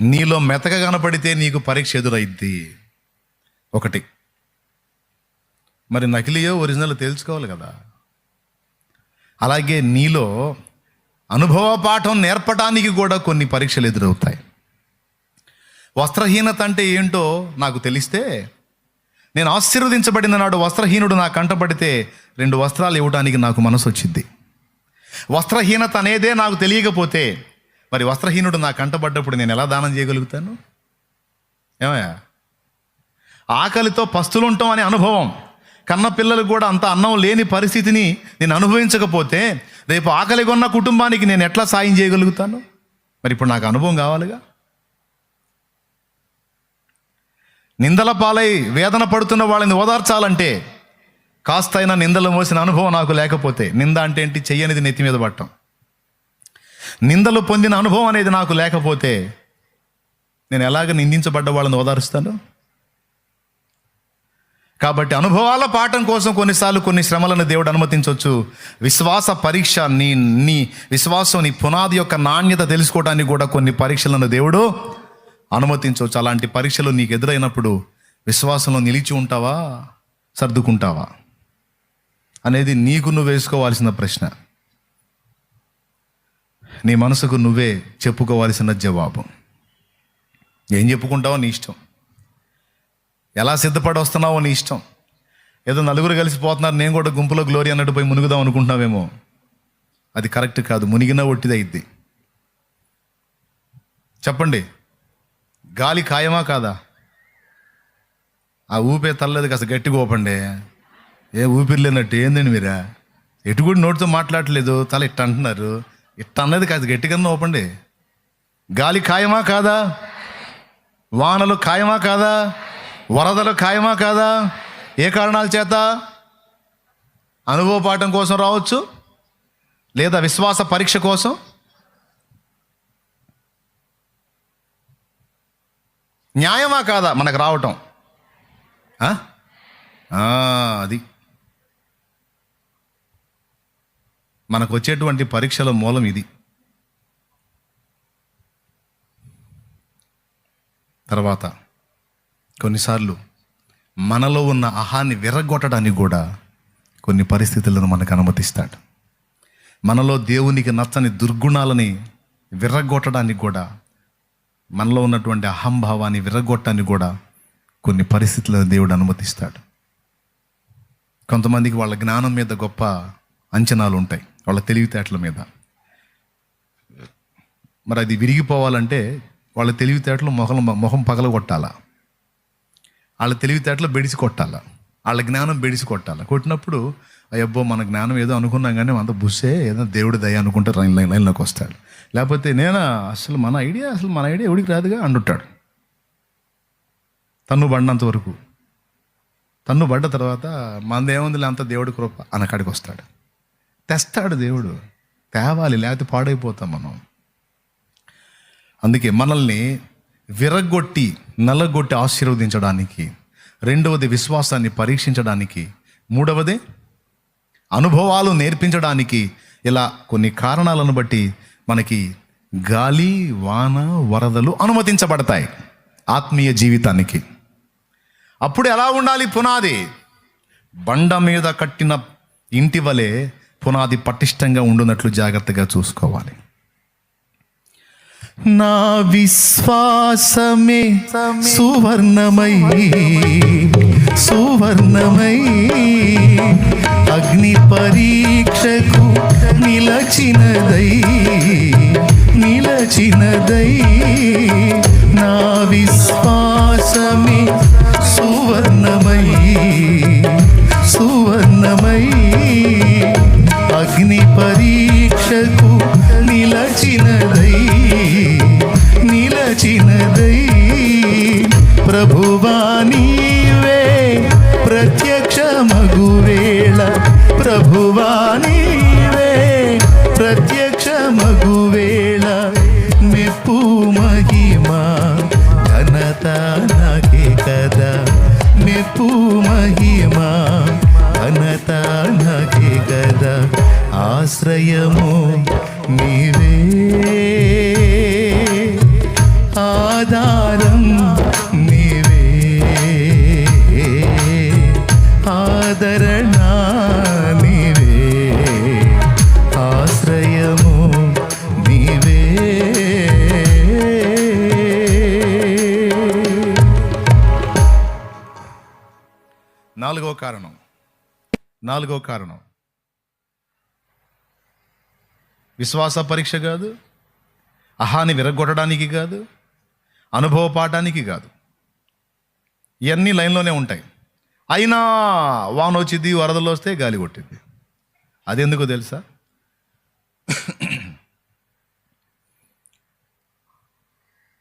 నీలో మెతక కనపడితే నీకు పరీక్ష ఎదురైద్ది. ఒకటి. మరి నకిలీయో ఒరిజినల్ తెలుసుకోవాలి కదా. అలాగే నీలో అనుభవ పాఠం నేర్పడానికి కూడా కొన్ని పరీక్షలు ఎదురవుతాయి. వస్త్రహీనత అంటే ఏంటో నాకు తెలిస్తే నేను ఆశీర్వదించబడిన నాడు వస్త్రహీనుడు నా కంటపడితే రెండు వస్త్రాలు ఇవ్వడానికి నాకు మనసు వచ్చింది వస్త్రహీనత అనేదే నాకు తెలియకపోతే మరి వస్త్రహీనుడు నా కంటపడ్డప్పుడు నేను ఎలా దానం చేయగలుగుతాను? ఏమయ్యా? ఆకలితో పస్తులుంటాం అనే అనుభవం. కన్న పిల్లలు కూడా అంత అన్నం లేని పరిస్థితిని నేను అనుభవించకపోతే రేపు ఆకలి కొన్న కుటుంబానికి నేను ఎట్లా సాయం చేయగలుగుతాను? మరి ఇప్పుడు నాకు అనుభవం కావాలిగా? నిందల పాలై వేదన పడుతున్న వాళ్ళని ఓదార్చాలంటే కాస్తైనా నిందలు మోసిన అనుభవం నాకు లేకపోతే నింద అంటే ఏంటి? చెయ్యనిది నెత్తి మీద పట్టం. నిందలు పొందిన అనుభవం అనేది నాకు లేకపోతే నేను ఎలాగ నిందించబడ్డ వాళ్ళని ఓదారుస్తాను? కాబట్టి అనుభవాల పాఠం కోసం కొన్నిసార్లు కొన్ని శ్రమలను దేవుడు అనుమతించవచ్చు విశ్వాస పరీక్ష నీ నీ విశ్వాసం నీ పునాది యొక్క నాణ్యత తెలుసుకోవడానికి కూడా కొన్ని పరీక్షలను దేవుడు అనుమతించవచ్చు అలాంటి పరీక్షలు నీకు ఎదురైనప్పుడు విశ్వాసంలో నిలిచి ఉంటావా? సర్దుకుంటావా? అనేది నీకు నువ్వు వేసుకోవాల్సిన ప్రశ్న. నీ మనసుకు నువ్వే చెప్పుకోవాల్సిన జవాబు. ఏం చెప్పుకుంటావో నీ ఇష్టం. ఎలా సిద్ధపడి వస్తున్నావో నీ ఇష్టం. ఏదో నలుగురు కలిసిపోతున్నారు నేను కూడా గుంపులో గ్లోరీ అన్నట్టు పోయి మునుగుదాం అనుకుంటున్నావేమో. అది కరెక్ట్ కాదు మునిగినా ఒట్టిదైద్ది చెప్పండి గాలి ఖాయమా కాదా? ఆ ఊపే తల్లేదు కాస్త గట్టిగా ఊపండి. ఏ ఊపిరి లేనట్టు ఏందండి మీరా? ఎటు కూడా నోటితో మాట్లాడలేదు తల ఇట్ట అంటున్నారు. ఇట్ట అన్నది కాదు కింద నవ్వండి గాలి ఖాయమా కాదా? వానలు ఖాయమా కాదా? వరదలు ఖాయమా కాదా? ఏ కారణాల చేత? అనుభవపాఠం కోసం రావచ్చు లేదా విశ్వాస పరీక్ష కోసం? న్యాయమా కాదా? మనకు రావటం. అది. మనకు వచ్చేటువంటి పరీక్షల మూలం ఇది. తర్వాత కొన్నిసార్లు మనలో ఉన్న అహాన్ని విరగొట్టడానికి కూడా కొన్ని పరిస్థితులను మనకు అనుమతిస్తాడు. మనలో దేవునికి నచ్చని దుర్గుణాలని విరగొట్టడానికి కూడా మనలో ఉన్నటువంటి అహంభావాన్ని విరగొట్టడానికి కూడా కొన్ని పరిస్థితులను దేవుడు అనుమతిస్తాడు. కొంతమందికి వాళ్ళ జ్ఞానం మీద గొప్ప అంచనాలు ఉంటాయి వాళ్ళ తెలివితేటల మీద. మరి అది విరిగిపోవాలంటే వాళ్ళ తెలివితేటలు మొహం మొహం పగల కొట్టాలా వాళ్ళ తెలివితేటలు బెడిసి కొట్టాలా? వాళ్ళ జ్ఞానం బెడిసి కొట్టాలా? కొట్టినప్పుడు అయ్యబ్బో మన జ్ఞానం ఏదో అనుకున్నాం కానీ అంత బుస్సే ఏదో దేవుడి దయ అనుకుంటే లైన్ లైన్ లైన్లోకి వస్తాడు. లేకపోతే నేనా అసలు మన ఐడియా అసలు మన ఐడియా ఎవడికి రాదుగా అంటుంటాడు. తన్ను పడినంత వరకు. తన్ను పడ్డ తర్వాత మనదేముంది అంత దేవుడి కృప అనకాడికి వస్తాడు. తెస్తాడు దేవుడు. తేవాలి లేకపోతే పాడైపోతాం మనం. అందుకే మనల్ని విరగొట్టి నల్లగొట్టి ఆశీర్వదించడానికి రెండవది విశ్వాసాన్ని పరీక్షించడానికి మూడవది అనుభవాలు నేర్పించడానికి ఇలా కొన్ని కారణాలను బట్టి మనకి గాలి వాన వరదలు అనుమతించబడతాయి ఆత్మీయ జీవితానికి. అప్పుడు ఎలా ఉండాలి పునాది? బండ మీద కట్టిన ఇంటి వలె పునాది పటిష్టంగా ఉండునట్లు జాగ్రత్తగా చూసుకోవాలి. నా విశ్వాసమే సువర్ణమై సువర్ణమై అగ్ని పరీక్షకు నిలచినదై నిలచినదై నా విశ్వాసమే నిలచినదై ప్రభువా నీవే ప్రత్యక్ష మగువేళ. ప్రభువా నీవే ప్రత్యక్ష మగువేళ. మెప్పు మహిమా ఘనత నాకే కదా. మెప్పు మహిమా ఘనత నాకే కదా. ఆశ్రయము నీవే. ఆధారం నీవే. ఆదరణ నీవే. ఆశ్రయము నీవే. నాలుగో కారణం. నాలుగో కారణం. విశ్వాస పరీక్ష కాదు. అహాని విరగొట్టడానికి కాదు. అనుభవ పాఠానికి కాదు. ఇవన్నీ లైన్లోనే ఉంటాయి. అయినా వాన వచ్చింది వరదలు వస్తే గాలి కొట్టింది అది ఎందుకో తెలుసా?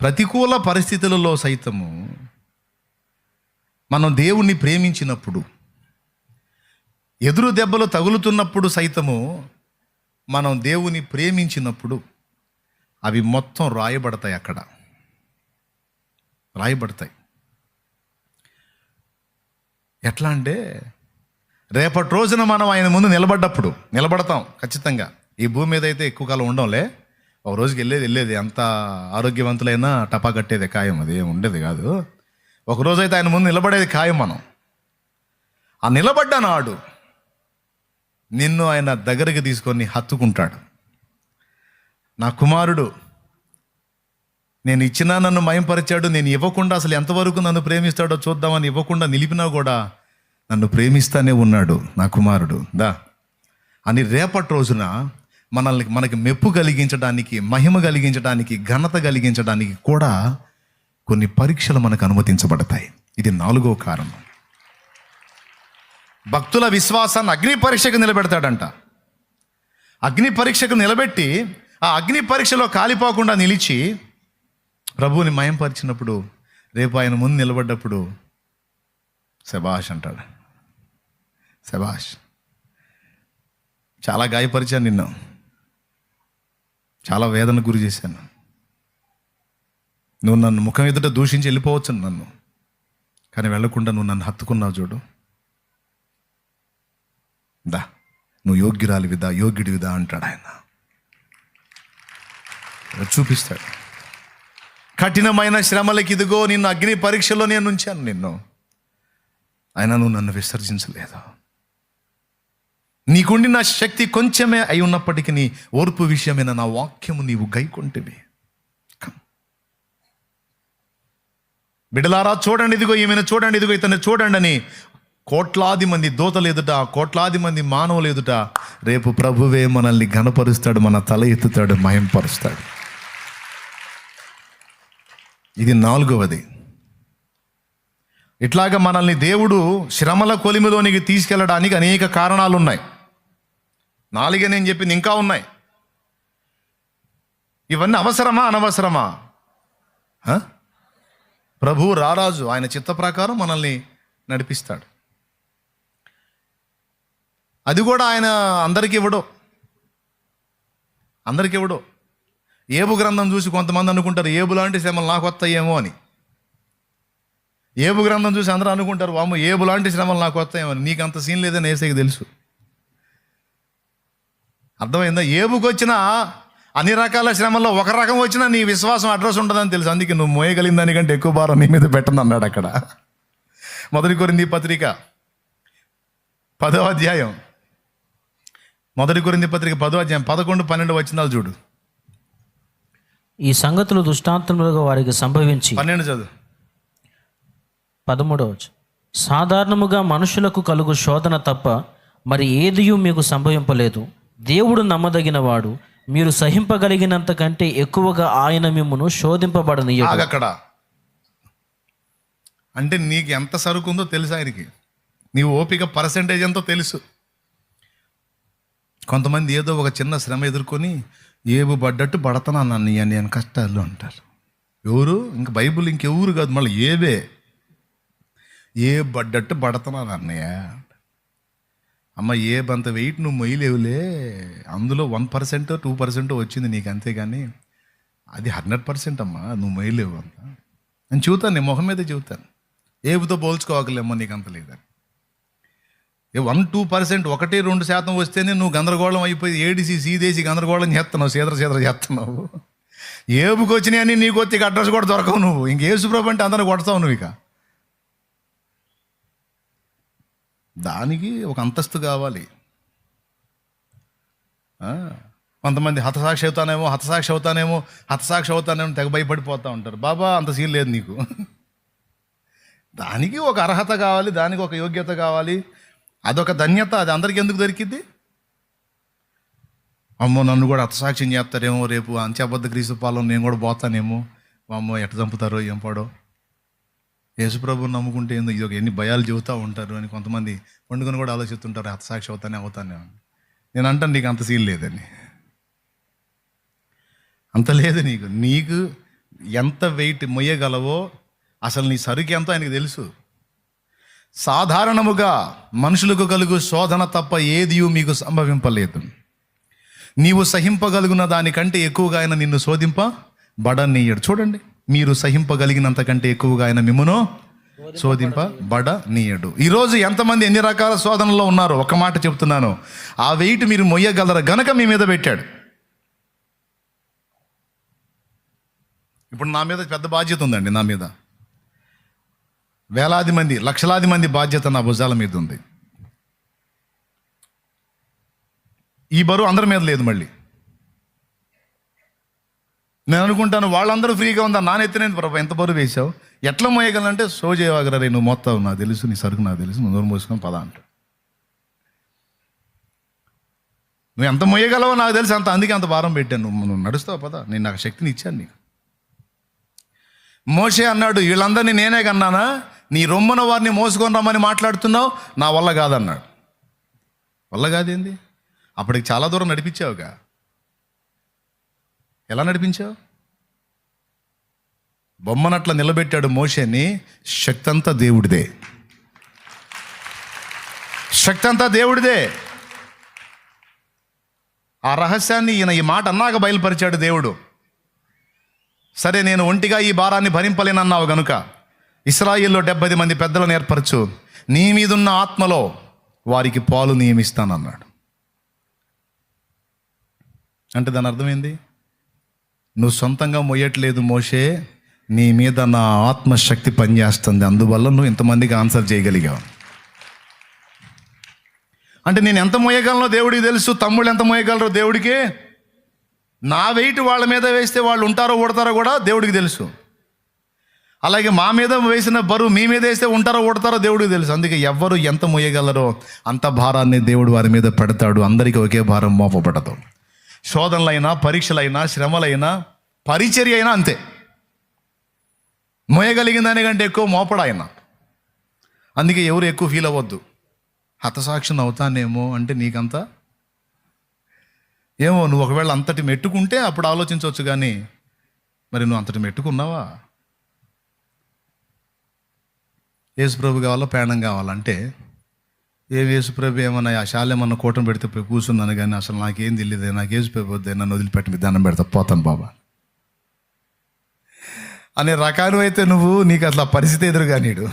ప్రతికూల పరిస్థితులలో సైతము మనం దేవుణ్ణి ప్రేమించినప్పుడు ఎదురు దెబ్బలు తగులుతున్నప్పుడు సైతము మనం దేవుని ప్రేమించినప్పుడు అవి మొత్తం రాయబడతాయి అక్కడ. రాయబడతాయి. ఎట్లా అంటే రేపటి రోజున మనం ఆయన ముందు నిలబడ్డప్పుడు నిలబడతాం ఖచ్చితంగా. ఈ భూమి మీద అయితే ఎక్కువ కాలం ఉండంలే ఒక రోజుకి వెళ్ళేది వెళ్ళేది ఎంత ఆరోగ్యవంతులైనా టపా కట్టేది ఖాయం అది ఏమి ఉండేది కాదు. ఒక రోజు అయితే ఆయన ముందు నిలబడేది ఖాయం మనం. ఆ నిలబడ్డ నాడు నిన్ను ఆయన దగ్గరికి తీసుకొని హత్తుకుంటాడు. నా కుమారుడు నేను ఇచ్చినా నన్ను మయంపరిచాడు నేను ఇవ్వకుండా అసలు ఎంతవరకు నన్ను ప్రేమిస్తాడో చూద్దామని ఇవ్వకుండా నిలిపినా కూడా నన్ను ప్రేమిస్తానే ఉన్నాడు నా కుమారుడు. దా. అని రేపటి రోజున మనల్ని మనకి మెప్పు కలిగించడానికి మహిమ కలిగించడానికి ఘనత కలిగించడానికి కూడా కొన్ని పరీక్షలు మనకు అనుమతించబడతాయి. ఇది నాలుగో కారణం. భక్తుల విశ్వాసాన్ని అగ్ని పరీక్షకు నిలబెడతాడంట. అగ్ని పరీక్షకు నిలబెట్టి ఆ అగ్ని పరీక్షలో కాలిపోకుండా నిలిచి ప్రభువుని మయంపరిచినప్పుడు రేపు ఆయన ముందు నిలబడ్డప్పుడు శభాష్ అంటాడు. శభాష్ చాలా గాయపరిచాను నిన్ను. చాలా వేదన గురి చేశాను. నువ్వు నన్ను ముఖం ఎదుట దూషించి వెళ్ళిపోవచ్చు నన్ను. కానీ వెళ్ళకుండా నువ్వు నన్ను హత్తుకున్నావు చూడు. దా నువ్వు యోగ్యురాలివిదా యోగ్యుడివిదా అంటాడు ఆయన. చూపిస్తాడు. కఠినమైన శ్రమలకి ఇదిగో నిన్ను అగ్ని పరీక్షలో నేను ఉంచాను నిన్ను. అయినా నువ్వు నన్ను విసర్జించలేదు? నీకుండి నా శక్తి కొంచెమే అయి ఉన్నప్పటికీ నీ ఓర్పు విషయమైన నా వాక్యము నీవు గైకొంటివి. బిడలారా చూడండి ఇదిగో ఈమెను చూడండి ఇదిగో ఇతన్ని చూడండి అని కోట్లాది మంది దూతలు ఎదుట కోట్లాది మంది మానవులు ఎదుట రేపు ప్రభువే మనల్ని ఘనపరుస్తాడు మన తల ఎత్తుతాడు మయంపరుస్తాడు ఇది నాలుగవది. ఇట్లాగ మనల్ని దేవుడు శ్రమల కొలిమిలోనికి తీసుకెళ్ళడానికి అనేక కారణాలు ఉన్నాయి నాలుగే నేను చెప్పింది ఇంకా ఉన్నాయి. ఇవన్నీ అవసరమా అనవసరమా? ప్రభు రారాజు ఆయన చిత్త ప్రకారం మనల్ని నడిపిస్తాడు. అది కూడా ఆయన అందరికి ఇవ్వడు. అందరికి ఇవ్వడు. ఏబు గ్రంథం చూసి కొంతమంది అనుకుంటారు ఏబు లాంటి శ్రమలు నాకు వస్తాయేమో అని. ఏబు గ్రంథం చూసి అందరూ అనుకుంటారు వాము ఏబు లాంటి శ్రమలు నాకు వస్తాయేమో అని. నీకు అంత సీన్ లేదని ఏసైకి తెలుసు. అర్థమైందా? ఏబుకి వచ్చిన అన్ని రకాల శ్రమల్లో ఒక రకం వచ్చినా నీ విశ్వాసం అడ్రస్ ఉంటుందని తెలుసు. అందుకే నువ్వు మోయగలిగిన దానికంటే ఎక్కువ భారం నీ మీద పెట్టను అన్నాడు అక్కడ. మొదటి కొరింది పత్రిక పదో అధ్యాయం. మొదటి కొరింది పత్రిక పదో అధ్యాయం. పదకొండు పన్నెండు వచ్చినాలు చూడు. ఈ సంగతులు దృష్టాంతములుగా వారికి సంభవించి పన్నెండు చదువు. పదమూడవ సాధారణముగా మనుషులకు కలుగు శోధన తప్ప మరి ఏదియూ మీకు సంభవింపలేదు. దేవుడు నమ్మదగిన వాడు మీరు సహింపగలిగినంత కంటే ఎక్కువగా ఆయన మిమ్మును శోధింపబడనీయడు. ఆగక్కడ అంటే నీకు ఎంత సరుకు ఉందో తెలుసు ఆయనకి. నీ ఓపిక పర్సంటేజ్ ఎంతో తెలుసు. కొంతమంది ఏదో ఒక చిన్న శ్రమ ఎదుర్కొని ఏబు పడ్డట్టు పడతాను అన్నయ్య నేను కష్టాలు అంటారు ఎవరు? ఇంక బైబుల్ ఇంకెవరు కాదు మళ్ళీ ఏవే ఏ పడ్డట్టు పడుతున్నాను అన్నయ్య. అమ్మ ఏ బంత వెయిట్ నువ్వు మొయ్యలేవులే. అందులో వన్ పర్సెంట్ టూ పర్సెంట్ వచ్చింది నీకు అంతేగాని అది హండ్రెడ్ పర్సెంట్ అమ్మా నువ్వు మొయ్యలేవు అంత. నేను చూతాను నేను మొహం మీద చూతాను. ఏబుతో పోల్చుకోవాకలేమ్మా నీకు అంత లేదని. వన్ టూ పర్సెంట్ ఒకటి రెండు శాతం వస్తేనే నువ్వు గందరగోళం అయిపోయి ఏడిసి సీదేసి గందరగోళం చేస్తున్నావు సీదర సీదర చేస్తున్నావు. ఏబుకి వచ్చినాయని నీకు వచ్చి అడ్రస్ కూడా దొరకవు నువ్వు. ఇంక ఏసుప్రభు అంటే అందరిని కొడతావు నువ్వు ఇక. దానికి ఒక అంతస్తు కావాలి. కొంతమంది హతసాక్షి అవుతానేమో హతసాక్షి అవుతానేమో హతసాక్షి అవుతానేమో తెగ భయపడిపోతూ ఉంటారు. బాబా అంత సీన్ లేదు నీకు. దానికి ఒక అర్హత కావాలి దానికి ఒక యోగ్యత కావాలి. అదొక ధన్యత అది అందరికీ ఎందుకు దొరికింది అమ్మో నన్ను కూడా హతసాక్ష్యం చేస్తారేమో రేపు. అంత్యబద్ధ క్రీస్తు పాలన నేను కూడా పోతానేమో. అమ్మో ఎట్ట చంపుతారో ఏం పాడో. యేసుప్రభుని నమ్ముకుంటే ఏందో ఇది ఎన్ని భయాలు చెబుతూ ఉంటారు అని కొంతమంది పండుగను కూడా ఆలోచిస్తుంటారు. హతసాక్షి అవుతానే అవుతానే నేను అంటాను నీకు అంత సీన్ లేదని అంత లేదు నీకు. నీకు ఎంత వెయిట్ మొయ్యగలవో అసలు నీ సరుకు ఎంతో ఆయనకు తెలుసు. సాధారణముగా మనుషులకు కలుగు శోధన తప్ప ఏదియూ మీకు సంభవింపలేదు. నీవు సహింపగలుగున దానికంటే ఎక్కువగా ఆయన నిన్ను శోధింప బడనీయడు. చూడండి మీరు సహింపగలిగినంత కంటే ఎక్కువగా ఆయన మిమ్మను శోధింప బడ నీయడు ఈరోజు ఎంతమంది ఎన్ని రకాల శోధనలో ఉన్నారో? ఒక మాట చెప్తున్నాను. ఆ వెయిట్ మీరు మొయ్యగలరు? గనక మీ మీద పెట్టాడు. ఇప్పుడు నా మీద పెద్ద బాధ్యత ఉందండి నా మీద. వేలాది మంది లక్షలాది మంది బాధ్యత నా భుజాల మీద ఉంది. ఈ బరువు అందరి మీద లేదు మళ్ళీ. నేను అనుకుంటాను వాళ్ళందరూ ఫ్రీగా ఉందా? నా ఎత్తినేది ప్రభు ఎంత బరువు వేసావు ఎట్లా మోయగలంటే సో చేయగలరా నువ్వు మొత్తం నాకు తెలుసు నీ సరుకు నాకు తెలుసు నువ్వు నోరు మూసుకొని పద అంట నువ్వు ఎంత మోయగలవో నాకు తెలుసు అంత అందుకే అంత భారం పెట్టాను. నువ్వు నువ్వు నడుస్తావు పద. నేను నాకు శక్తిని ఇచ్చాను నీకు. మోషే అన్నాడు వీళ్ళందరినీ నేనే కన్నానా? నీ రొమ్మన వారిని మోసుకొని రమ్మని మాట్లాడుతున్నావు? నా వల్ల కాదన్నాడు. వల్ల కాదేంది? అప్పటికి చాలా దూరం నడిపించావుగా. ఎలా నడిపించావు? బొమ్మనట్ల నిలబెట్టాడు మోషేని శక్తంతా దేవుడిదే. శక్తంతా దేవుడిదే. ఆ రహస్యాన్ని ఈయన ఈ మాట అన్నాక బయలుపరిచాడు దేవుడు. సరే నేను ఒంటిగా ఈ భారాన్ని భరింపలేనన్నావు గనుక. ఇస్రాయిల్లో డెబ్బై మంది పెద్దలను ఏర్పరచు. నీ మీదున్న ఆత్మలో వారికి పాలు నియమిస్తానన్నాడు. అంటే దాని అర్థమైంది నువ్వు సొంతంగా మొయ్యట్లేదు మోషే నీ మీద నా ఆత్మశక్తి పనిచేస్తుంది. అందువల్ల నువ్వు ఇంతమందికి ఆన్సర్ చేయగలిగావు. అంటే నేను ఎంత మోయగలనో దేవుడికి తెలుసు తమ్ముళ్ళు ఎంత మోయగలరో దేవుడికి. నా వెయిట్ వాళ్ళ మీద వేస్తే వాళ్ళు ఉంటారో ఓడతారో కూడా దేవుడికి తెలుసు. అలాగే మా మీద వేసిన బరువు మీ మీద వేస్తే ఉంటారో ఓడతారో దేవుడికి తెలుసు. అందుకే ఎవ్వరు ఎంత మోయగలరో అంత భారాన్ని దేవుడు వారి మీద పెడతాడు. అందరికీ ఒకే భారం మోపబడదు. శోధనలైనా పరీక్షలైనా శ్రమలైనా పరిచర్య అయినా అంతే. మోయగలిగిన దానికంటే ఎక్కువ మోపడు అందుకే ఎవరు ఎక్కువ ఫీల్ అవ్వద్దు. హతసాక్షిని అవుతానేమో అంటే నీకంతా? ఏమో నువ్వు ఒకవేళ అంతటి మెట్టుకుంటే అప్పుడు ఆలోచించవచ్చు కానీ మరి నువ్వు అంతటి మెట్టుకున్నావా? యేసుప్రభు కావాలా ప్రయాణం కావాలంటే ఏం యేసుప్రభు ఏమన్నా ఆ శాల ఏమన్నా కూటమి పెడితే పోయి కూర్చున్నాను కానీ అసలు నాకేం తెలియదు నాకు యేసుప్రభు వద్దే నన్ను వదిలిపెట్టి మీ దండం పెడతా పోతాను బాబా. అనే రకాలు అయితే నువ్వు నీకు అసలు ఆ పరిస్థితి ఎదురుగా నీడు.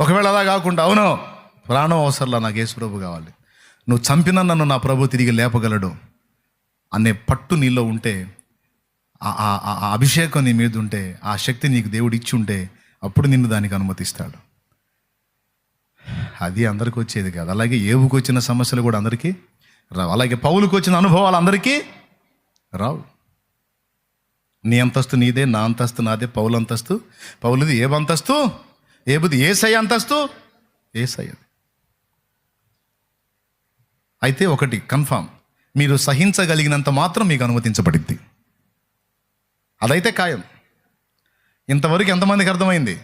ఒకవేళ అలా కాకుండా అవును ప్రాణం అవసరంలో నాకు యేసుప్రభు కావాలి. నువ్వు చంపిన నన్ను నా ప్రభు తిరిగి లేపగలడు. అనే పట్టు నీలో ఉంటే ఆ అభిషేకం నీ మీద ఉంటే ఆ శక్తి నీకు దేవుడు ఇచ్చి ఉంటే అప్పుడు నిన్ను దానికి అనుమతిస్తాడు. అది అందరికి వచ్చేది కాదు. అలాగే ఏవుకు వచ్చిన సమస్యలు కూడా అందరికీ రావు. అలాగే పౌలకు వచ్చిన అనుభవాలు అందరికీ రావు. నీ అంతస్తు నీదే నా అంతస్తు నాదే పౌలు అంతస్తు పౌలుది ఏ అంతస్తు ఏబుది ఏసై అంతస్తు ఏసై అది. అయితే ఒకటి కన్ఫామ్. మీరు సహించగలిగినంత మాత్రం మీకు అనుమతించబడింది అదైతే ఖాయం. ఇంతవరకు ఎంతమందికి అర్థమైంది?